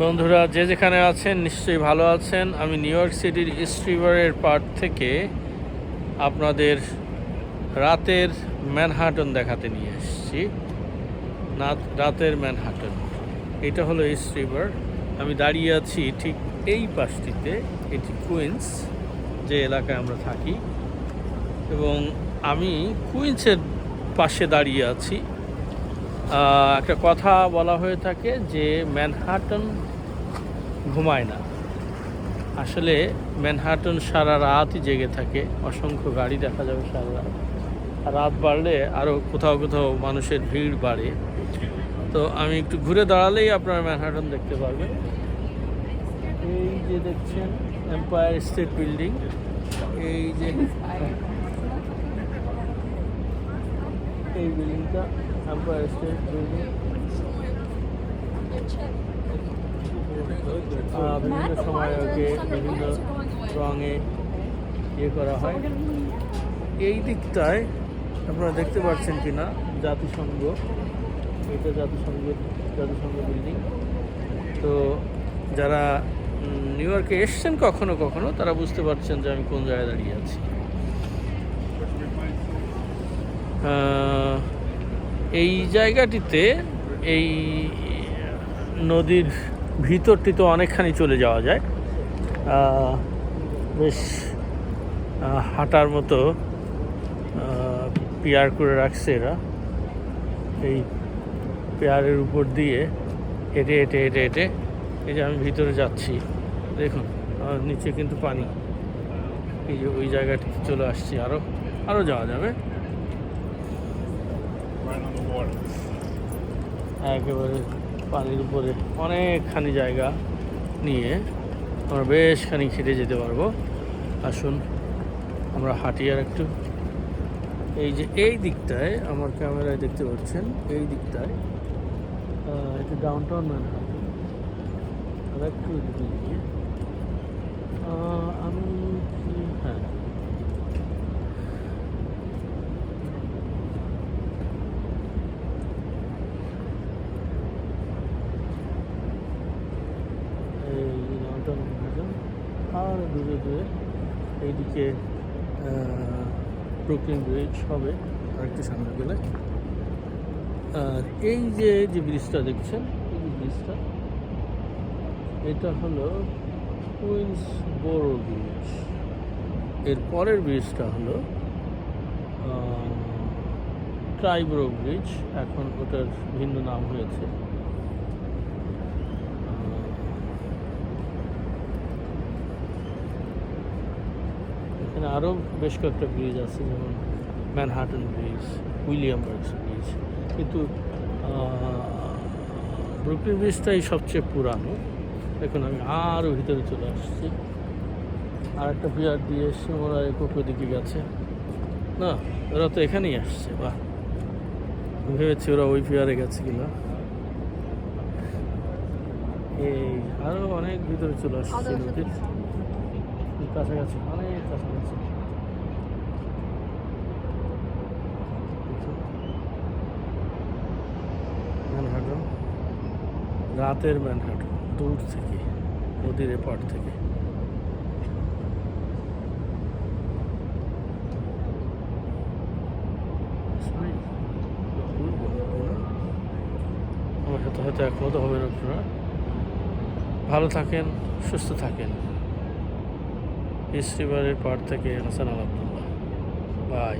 বন্ধুরা, যে যেখানে আছেন নিশ্চয়ই ভালো আছেন। আমি নিউ ইয়র্ক সিটির ইস্ট রিভারের পার্ট থেকে আপনাদের রাতের ম্যানহাটন দেখাতে নিয়ে এসেছি। রাতের ম্যানহাটন। এটা হলো ইস্ট রিভার। আমি দাঁড়িয়ে আছি ঠিক এই পাশটিতে, এটি কুইন্স, যে এলাকায় আমরা থাকি। এবং আমি কুইন্সের পাশে দাঁড়িয়ে আছি। একটা কথা বলা হয়ে থাকে যে ম্যানহাটন ঘুমায় না। আসলে ম্যানহাটন সারা রাতই জেগে থাকে, অসংখ্য গাড়ি দেখা যাবে সারা রাত। রাত বাড়লে আরও কোথাও কোথাও মানুষের ভিড় বাড়ে। তো আমি একটু ঘুরে দাঁড়ালেই আপনারা ম্যানহাটন দেখতে পারবেন। এই যে দেখছেন এম্পায়ার স্টেট বিল্ডিং এই যে এই বিল্ডিংটা এম্পায়ার স্টেট বিল্ডিং বিভিন্ন সময় ওকে বিভিন্ন রঙে ইয়ে করা হয়। এই দিকটায় আপনারা দেখতে পাচ্ছেন কি না জাতিসংঘ। এটা জাতিসংঘ জাতিসংঘ বিল্ডিং তো যারা নিউ ইয়র্কে এসছেন কখনো কখনো, তারা বুঝতে পারছেন যে আমি কোন জায়গায় দাঁড়িয়ে আছি। এই জায়গাটিতে এই নদীর ভিতরটি তো অনেকখানি চলে যাওয়া যায়। বেশ হাঁটার মতো পেয়ার করে রাখছে এরা। এই পেয়ারের উপর দিয়ে হেঁটে হেঁটে হেঁটে হেঁটে এই যে আমি ভিতরে যাচ্ছি। দেখুন নিচে কিন্তু পানি। এই যে ওই জায়গাটিতে চলে আসছি আরও আরও যাওয়া যাবে। একেবারে পানির উপরে অনেকখানি জায়গা নিয়ে আমরা বেশ খানিক যেতে পারব। আসুন, আমরা হাঁটি আর একটু। এই যে এই দিকটায় আমার ক্যামেরায় দেখতে পাচ্ছেন, এই দিকটায় এটা ডাউন টাউন ম্যানহাটন আর একটু আমি কি- হ্যাঁ এই ডাউনটাউন ম্যানহাটন আর দূরে দূরে এইদিকে ব্রুকলিন ব্রিজ হবে আরেকটু সামনে গেলে। আর এই যে যে ব্রিজটা দেখছেন, এই যে ব্রিজটা এটা হলো কুইন্স বোরো ব্রিজের পরের ব্রিজটা হলো ট্রাইব্রো ব্রিজ এখন ওটার ভিন্ন নাম হয়েছে এখানে আরও বেশ কয়েকটা ব্রিজ আছে যেমন ম্যানহাটন ব্রিজ উইলিয়ামবার্গস ব্রিজ কিন্তু ব্রুকলিন ব্রিজটাই সবচেয়ে পুরানো। এখন আমি আরও ভিতরে চলে আসছি। আর একটা পিয়ার দিয়ে এসে ওরা একোপো দিকে গেছে। না ওরা তো এখানেই আসছে বাহ। আমি ভেবেছি ওরা ওই পিয়ারে গেছে কিনা। এই আরও অনেক ভিতরে চলে আসছে নদীর কাছাকাছি। অনেক কাছাকাছি। ম্যানহাটন। রাতের ম্যানহাটন, দূর থেকে, নদীর এপার থেকে। আমার সাথে হয়তো একমত হবেন আপনারা। ভালো থাকেন, সুস্থ থাকেন। ইস্ট পার থেকে হাসান আল বাই।